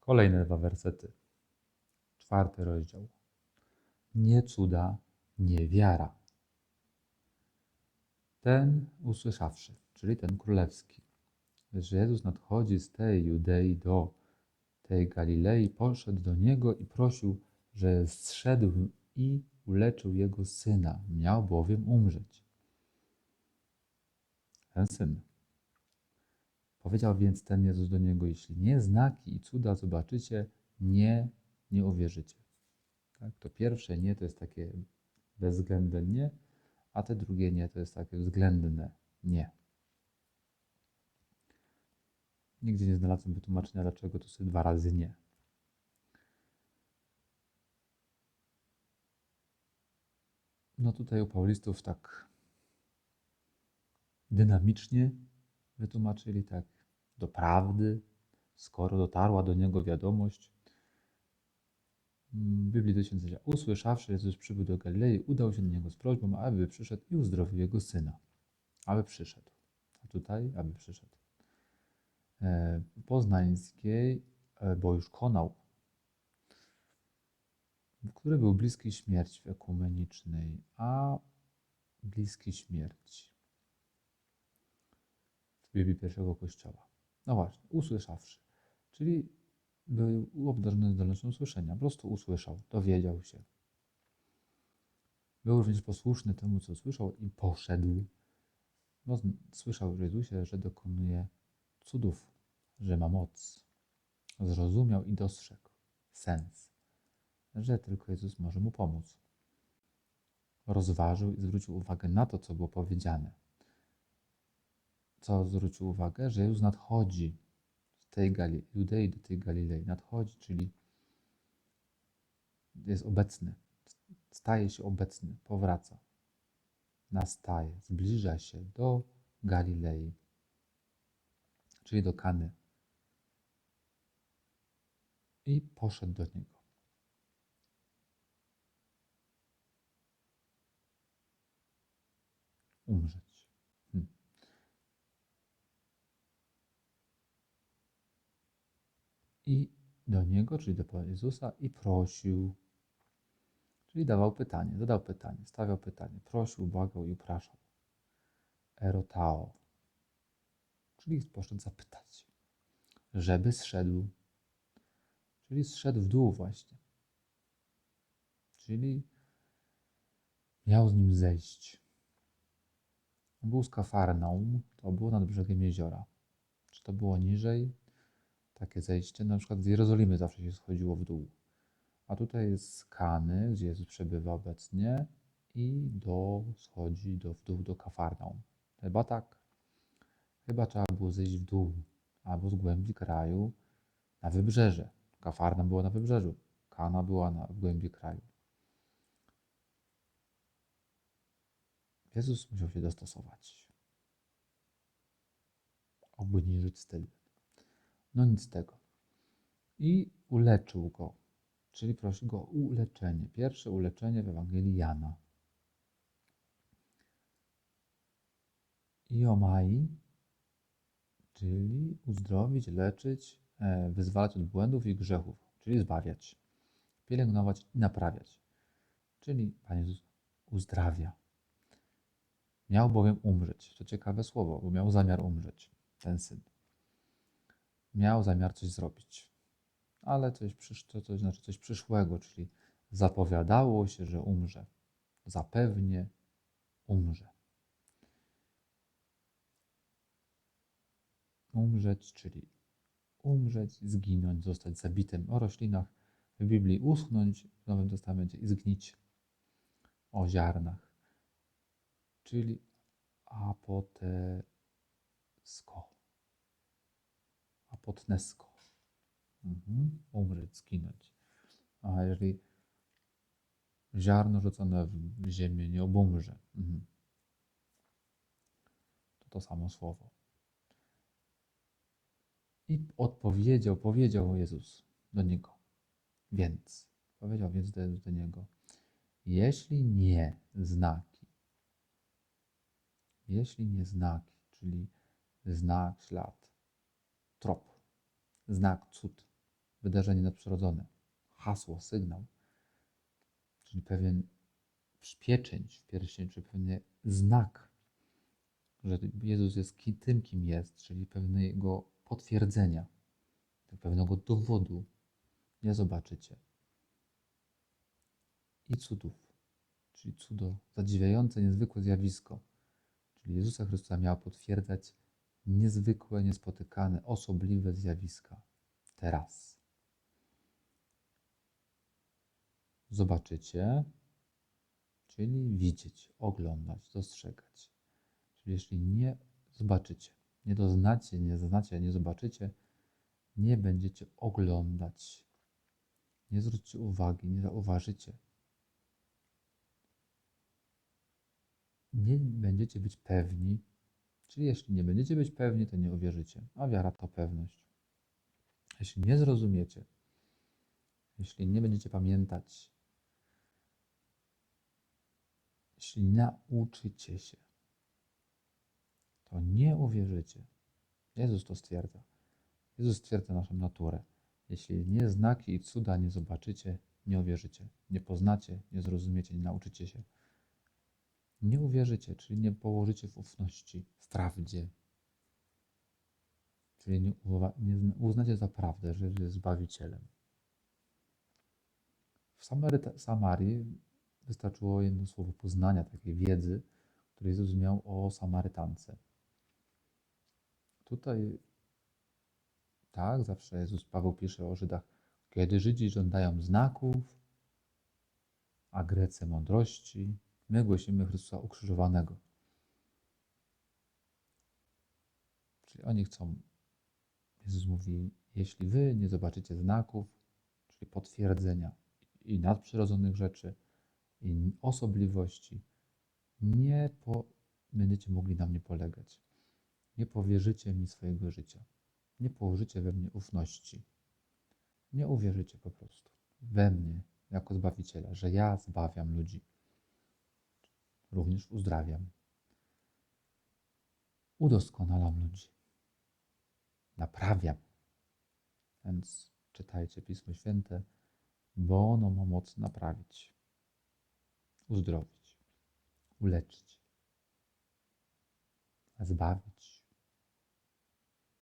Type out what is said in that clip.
Kolejne dwa wersety. Czwarty rozdział. Nie cuda, nie wiara. Ten usłyszawszy, czyli ten królewski, że Jezus nadchodzi z tej Judei do tej Galilei, poszedł do niego i prosił, że zszedł i uleczył jego syna. Miał bowiem umrzeć. Ten syn. Powiedział więc ten Jezus do niego: Jeśli nie znaki i cuda zobaczycie, nie, nie uwierzycie. Tak? To pierwsze nie to jest takie bezwzględne nie, a te drugie nie to jest takie względne nie. Nigdzie nie znalazłem wytłumaczenia, dlaczego to są dwa razy nie. No tutaj u Paulistów tak dynamicznie wytłumaczyli, tak do prawdy, skoro dotarła do niego wiadomość. W Biblii Tysięcylecia. Usłyszawszy, Jezus przybył do Galilei, udał się do niego z prośbą, aby przyszedł i uzdrowił jego syna. Aby przyszedł. A tutaj, aby przyszedł. E, Poznańskiej, e, bo już konał, który był bliski śmierci ekumenicznej, a bliski śmierci w Biblii pierwszego kościoła. No właśnie, usłyszawszy, czyli był obdarzony zdolnością słyszenia, po prostu usłyszał, dowiedział się. Był również posłuszny temu, co słyszał i poszedł, bo słyszał w Jezusie, że dokonuje cudów, że ma moc. Zrozumiał i dostrzegł sens, że tylko Jezus może mu pomóc. Rozważył i zwrócił uwagę na to, co było powiedziane. Co zwrócił uwagę? Że Jezus nadchodzi z tej Gali Judei do tej Galilei. Nadchodzi, czyli jest obecny. Staje się obecny, powraca. Nastaje, zbliża się do Galilei, czyli do Kany. I poszedł do niego. Umrzeć. I do niego, czyli do Pana Jezusa, i prosił. Czyli dawał pytanie, zadał pytanie, stawiał pytanie, prosił, błagał i upraszał. Erotao. Czyli poszedł zapytać, żeby zszedł. Czyli zszedł w dół właśnie. Czyli miał z nim zejść. Był z Kafarnaum, to było nad brzegiem jeziora. Czy to było niżej? Takie zejście, na przykład z Jerozolimy zawsze się schodziło w dół. A tutaj jest z Kany, gdzie Jezus przebywa obecnie i do, schodzi do, w dół do Kafarnaum. Chyba tak. Chyba trzeba było zejść w dół, albo z głębi kraju na wybrzeże. Kafarnaum było na wybrzeżu, Kana była na, w głębi kraju. Jezus musiał się dostosować. Obniżyć styl. No nic z tego. I uleczył go, czyli prosi go o uleczenie. Pierwsze uleczenie w Ewangelii Jana. Iomai, czyli uzdrowić, leczyć, e, wyzwalać od błędów i grzechów, czyli zbawiać, pielęgnować i naprawiać. Czyli Pan Jezus uzdrawia. Miał bowiem umrzeć. To ciekawe słowo, bo miał zamiar umrzeć, ten syn. Miał zamiar coś zrobić, ale coś, to, to znaczy coś przyszłego, czyli zapowiadało się, że umrze. Zapewnie umrze. Umrzeć, czyli umrzeć, zginąć, zostać zabitym. O roślinach w Biblii uschnąć, w Nowym Testamencie i zgnić. O ziarnach czyli apotesko. Apotnesko. Mhm. Umrzeć, skinąć. A jeżeli ziarno rzucone w ziemię nie obumrze, mhm. to to samo słowo. I odpowiedział, powiedział Jezus do niego. Więc, powiedział więc do, do niego, jeśli nie znaki, jeśli nie znaki, czyli znak, ślad, trop, znak, cud, wydarzenie nadprzyrodzone, hasło, sygnał, czyli pewien pieczęć w pierścieniu, czy pewien znak, że Jezus jest tym, kim jest, czyli pewnego potwierdzenia, pewnego dowodu, nie zobaczycie. I cudów, czyli cudo, zadziwiające, niezwykłe zjawisko, czyli Jezusa Chrystusa miało potwierdzać niezwykłe, niespotykane, osobliwe zjawiska teraz. Zobaczycie, czyli widzieć, oglądać, dostrzegać. Czyli jeśli nie zobaczycie, nie doznacie, nie zaznacie, nie zobaczycie, nie będziecie oglądać, nie zwrócicie uwagi, nie zauważycie, nie będziecie być pewni, czyli jeśli nie będziecie być pewni, to nie uwierzycie, a wiara to pewność. Jeśli nie zrozumiecie, jeśli nie będziecie pamiętać, jeśli nauczycie się, to nie uwierzycie. Jezus to stwierdza. Jezus stwierdza naszą naturę. Jeśli nie znaki i cuda nie zobaczycie, nie uwierzycie. Nie poznacie, nie zrozumiecie, nie nauczycie się. Nie uwierzycie, czyli nie położycie w ufności, w prawdzie. Czyli nie, nie zna- uznacie za prawdę, że jest Zbawicielem. W Samarii wystarczyło jedno słowo poznania, takiej wiedzy, które Jezus miał o Samarytance. Tutaj, tak, zawsze Jezus Paweł pisze o Żydach, kiedy Żydzi żądają znaków, a Grecy mądrości, my głosimy Chrystusa ukrzyżowanego. Czyli oni chcą, Jezus mówi, jeśli wy nie zobaczycie znaków, czyli potwierdzenia i nadprzyrodzonych rzeczy, i osobliwości, nie po, będziecie mogli na mnie polegać. Nie powierzycie mi swojego życia. Nie położycie we mnie ufności. Nie uwierzycie po prostu we mnie jako Zbawiciela, że ja zbawiam ludzi. Również uzdrawiam. Udoskonalam ludzi. Naprawiam. Więc czytajcie Pismo Święte, bo ono ma moc naprawić, uzdrowić, uleczyć, zbawić,